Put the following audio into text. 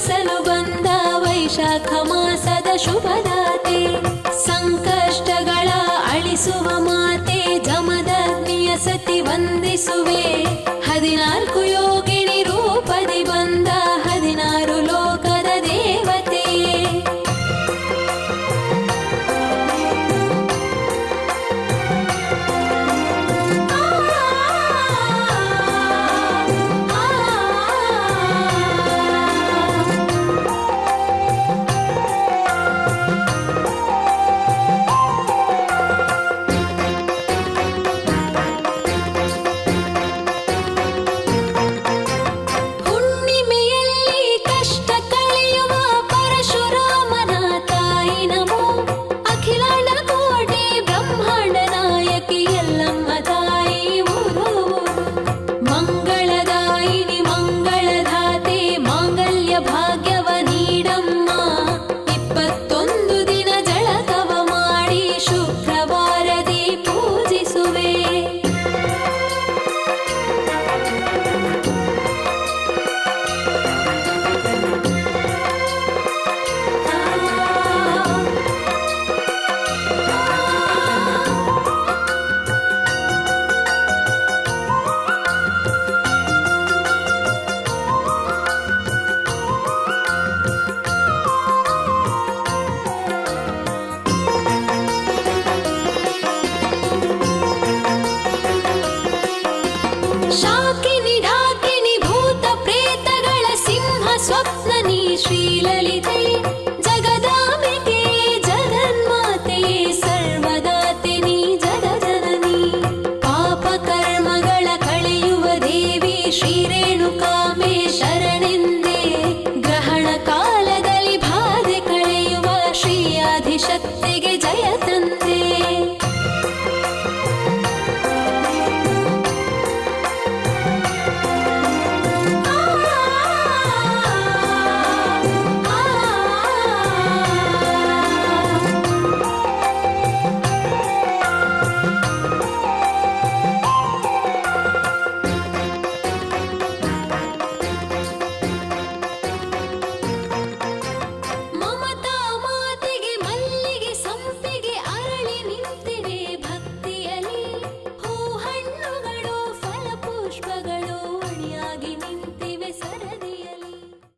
ಸ್ತುತಿಸಲು ಬಂದ ವೈಶಾಖ ಮಾಸದ ಶುಭದಾತೆ ಸಂಕಷ್ಟಗಳ ಅಳಿಸುವ ಮಾತೆ ಜಮದಗ್ನಿಯ ಸತಿ ವಂದಿಸುವೆ. ಹದಿನಾಲ್ಕು ಯೋಗ आदिशक्तिगे